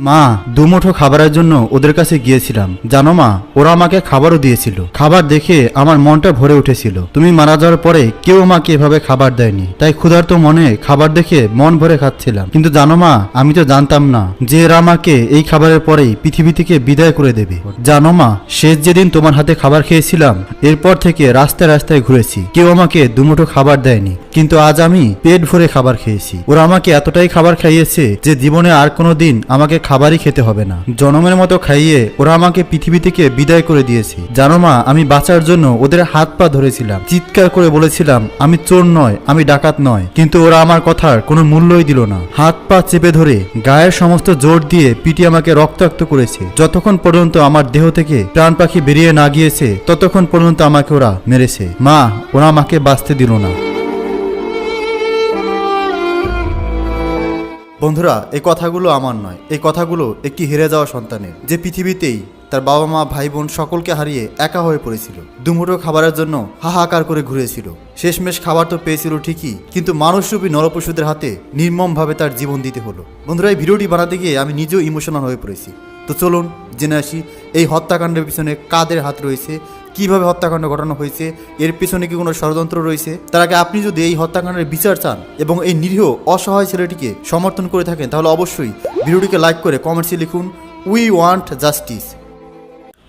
মা, দুমুঠো খাবারের জন্য ওদের কাছে গিয়েছিলাম। জানো মা, ওরা আমাকে খাবারও দিয়েছিল। খাবার দেখে আমার মনটা ভরে উঠেছিল। তুমি মারা যাওয়ার পরে কেউ আমাকে এভাবে খাবার দেয়নি। তাই ক্ষুধার্ত মনে খাবার দেখে মন ভরে খাচ্ছিলাম। কিন্তু জানো মা, আমি তো জানতাম না যে এরা আমাকে এই খাবারের পরেই পৃথিবী থেকে বিদায় করে দেবে। জানো মা, শেষ যেদিন তোমার হাতে খাবার খেয়েছিলাম, এরপর থেকে রাস্তায় রাস্তায় ঘুরেছি। কেউ আমাকে দুমুঠো খাবার দেয়নি। কিন্তু আজ আমি পেট ভরে খাবার খেয়েছি। ওরা আমাকে এতটাই খাবার খাইয়েছে যে জীবনে আর কোনো দিন আমাকে খাবারই খেতে হবে না। জনমের মতো খাইয়ে ওরা আমাকে পৃথিবী থেকে বিদায় করে দিয়েছে। জানো মা, আমি বাঁচার জন্য ওদের হাত পা ধরেছিলাম। চিৎকার করে বলেছিলাম, আমি চোর নয়, আমি ডাকাত নয়। কিন্তু ওরা আমার কথার কোনো মূল্যই দিল না। হাত পা চেপে ধরে গায়ের সমস্ত জোর দিয়ে পিটি আমাকে রক্তাক্ত করেছে। যতক্ষণ পর্যন্ত আমার দেহ থেকে প্রাণ পাখি বেরিয়ে না গিয়েছে, ততক্ষণ পর্যন্ত আমাকে ওরা মেরেছে। মা, ওরা আমাকে বাঁচতে দিল না। বন্ধুরা, এই কথাগুলো আমার নয়। এই কথাগুলো একটি হেরে যাওয়া সন্তানের, যে পৃথিবীতেই তার বাবা মা ভাই বোন সকলকে হারিয়ে একা হয়ে পড়েছিল। দুমুঠো খাবারের জন্য হাহাকার করে ঘুরেছিল। শেষমেশ খাবার তো পেয়েছিল ঠিকই, কিন্তু মানুষরূপী নরপশুদের হাতে নির্মমভাবে তার জীবন দিতে হলো। বন্ধুরা, এই ভিডিওটি বানাতে গিয়ে আমি নিজেও ইমোশনাল হয়ে পড়েছি। তো চলুন জেনে আসি, এই হত্যাকাণ্ডের পিছনে কাদের হাত রয়েছে? কীভাবে হত্যাকাণ্ড ঘটানো হয়েছে? এর পিছনে কি কোনো ষড়যন্ত্র রয়েছে? তার আগে আপনি যদি এই হত্যাকাণ্ডের বিচার চান এবং এই নিরীহ অসহায় ছেলেটিকে সমর্থন করে থাকেন, তাহলে অবশ্যই ভিডিওটিকে লাইক করে কমেন্টসে লিখুন উই ওয়ান্ট জাস্টিস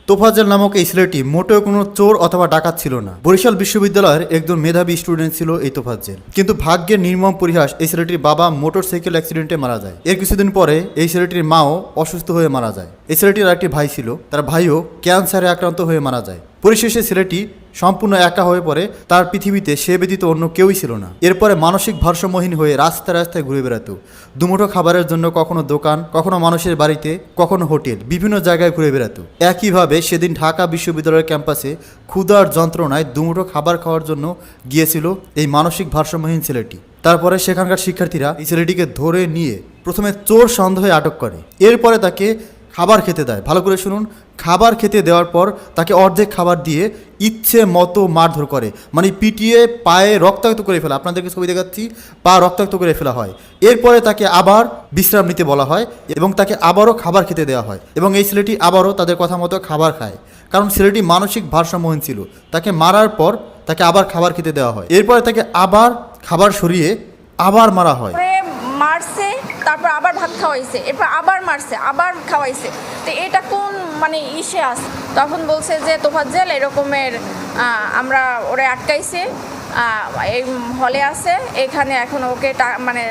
তোফাজ্জল নামক এই ছেলেটি মোটেও কোনো চোর অথবা ডাকাত ছিল না। বরিশাল বিশ্ববিদ্যালয়ের একজন মেধাবী স্টুডেন্ট ছিল এই তোফাজ্জেল। কিন্তু ভাগ্যের নির্মম পরিহাস এই ছেলেটির বাবা মোটর সাইকেল অ্যাক্সিডেন্টে মারা যায়। এর কিছুদিন পরে এই ছেলেটির মাও অসুস্থ হয়ে মারা যায়। এই ছেলেটির আরেকটি ভাই ছিল, তার ভাইও ক্যান্সারে আক্রান্ত হয়ে মারা যায়। পরিশেষে ছেলেটি সম্পূর্ণ একা হয়ে পড়ে, তার পৃথিবীতে সে ব্যতীত অন্য কেউই ছিল না। এরপরে মানসিক ভারসাম্যহীন হয়ে রাস্তায় রাস্তায় ঘুরে বেড়াতো। দুমুঠো খাবারের জন্য কখনো দোকান, কখনো মানুষের বাড়িতে, কখনো হোটেল, বিভিন্ন জায়গায় ঘুরে বেড়াতো। একইভাবে সেদিন ঢাকা বিশ্ববিদ্যালয়ের ক্যাম্পাসে ক্ষুধার যন্ত্রণায় দুমুঠো খাবার খাওয়ার জন্য গিয়েছিল এই মানসিক ভারসাম্যহীন ছেলেটি। তারপরে সেখানকার শিক্ষার্থীরা এই ছেলেটিকে ধরে নিয়ে প্রথমে চোর সন্দেহে আটক করে। এরপরে তাকে খাবার খেতে দেয়। ভালো করে শুনুন। খাবার খেতে দেওয়ার পর তাকে অর্ধেক খাবার দিয়ে ইচ্ছে মতো মারধর করে। মানে পিটিয়ে পায়ে রক্তাক্ত করে ফেলা। আপনাদেরকে ছবি দেখাচ্ছি। পা রক্তাক্ত করে ফেলা হয়। এরপরে তাকে আবার বিশ্রাম নিতে বলা হয় এবং তাকে আবারও খাবার খেতে দেওয়া হয় এবং এই ছেলেটি আবারও তাদের কথা মতো খাবার খায়। কারণ ছেলেটি মানসিক ভারসাম্যহীন ছিল। তাকে মারার পর তাকে আবার খাবার খেতে দেওয়া হয়। এরপরে তাকে আবার খাবার সরিয়ে আবার মারা হয়। তারপর আবার ভাত খাওয়াইছে, এরপর আবার মারছে, আবার খাওয়াইছে। তো এটা কোন মানে ইসে আস তখন বলছে যে, তোফাজ্জেল, এরকমের আমরা ওরে আটকাইছে এই হলে আছে, এখানে এখন ওকে মানে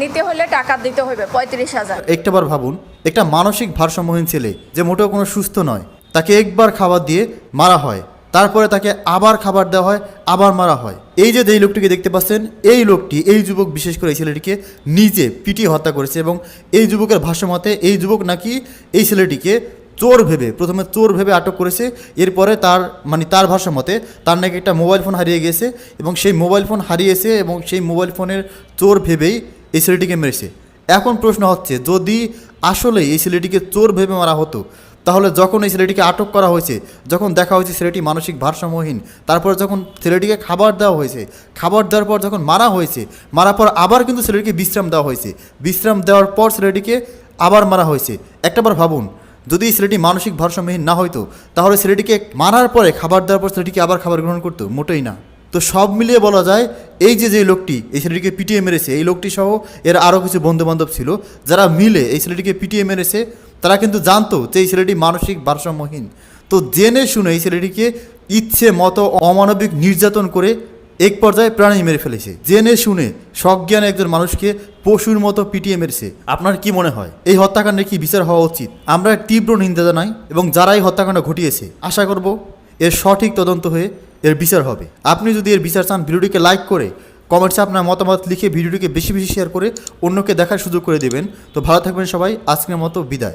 নিতে হলে টাকা দিতে হবে পঁয়ত্রিশ হাজার। একটাবার ভাবুন, একটা মানসিক ভারসাম্যহীন ছেলে, যে মোটেও কোনো সুস্থ নয়, তাকে একবার খাবার দিয়ে মারা হয়। তারপরে তাকে আবার খাবার দেওয়া হয়, আবার মারা হয়। এই যে যেই লোকটিকে দেখতে পাচ্ছেন, এই লোকটি, এই যুবক, বিশেষ করে এই ছেলেটিকে নিজে পিটিয়ে হত্যা করেছে এবং এই যুবকের ভাষ্যমতে এই যুবক নাকি এই ছেলেটিকে চোর ভেবে, প্রথমে চোর ভেবে আটক করেছে, এরপরে তার মানে তার ভাষা মতে তার নাকি একটা মোবাইল ফোন হারিয়ে গেছে এবং সেই মোবাইল ফোন হারিয়েছে এবং সেই মোবাইল ফোনের চোর ভেবেই এই ছেলেটিকে মেরেছে। এখন প্রশ্ন হচ্ছে, যদি আসলে এই ছেলেটিকে চোর ভেবে মারা হতো তাহলে যখন এই ছেলেটিকে আটক করা হয়েছে, যখন দেখা হয়েছে ছেলেটি মানসিক ভারসাম্যহীন, তারপর যখন ছেলেটিকে খাবার দেওয়া হয়েছে, খাবার দেওয়ার পর যখন মারা হয়েছে, মারার পর আবার কিন্তু ছেলেটিকে বিশ্রাম দেওয়া হয়েছে। বিশ্রাম দেওয়ার পর ছেলেটিকে আবার মারা হয়েছে। একটাবার ভাবুন, যদি ছেলেটি মানসিক ভারসাম্যহীন না হইতো, তাহলে ছেলেটিকে মারার পরে, খাবার দেওয়ার পর ছেলেটিকে আবার খাবার গ্রহণ করতো? মোটেই না। তো সব মিলিয়ে বলা যায়, এই যে যে লোকটি, এই ছেলেটিকে পিটিয়ে মেরেছে, এই লোকটি সহ এর আরও কিছু বন্ধুবান্ধব ছিল, যারা মিলে এই ছেলেটিকে পিটিয়ে মেরেছে তারা কিন্তু জানতো যে এই ছেলেটি মানসিক ভারসাম্যহীন। তো জেনে শুনে এই ছেলেটিকে ইচ্ছে মতো অমানবিক নির্যাতন করে এক পর্যায়ে প্রাণী মেরে ফেলেছে। জেনে শুনে সজ্ঞানে একজন মানুষকে পশুর মতো পিটিয়ে মেরেছে। আপনার কি মনে হয়? এই হত্যাকাণ্ডে কি বিচার হওয়া উচিত? আমরা তীব্র নিন্দা জানাই এবং যারা এই হত্যাকাণ্ড ঘটিয়েছে, আশা করব এর সঠিক তদন্ত হয়ে এর বিচার হবে। আপনি যদি এর বিচার চান, ভিডিওটিকে লাইক করে কমেন্টসে আপনার মতামত লিখে ভিডিওটিকে বেশি বেশি শেয়ার করে অন্যকে দেখার সুযোগ করে দেবেন। তো ভালো থাকবেন সবাই। আজকের মতো বিদায়।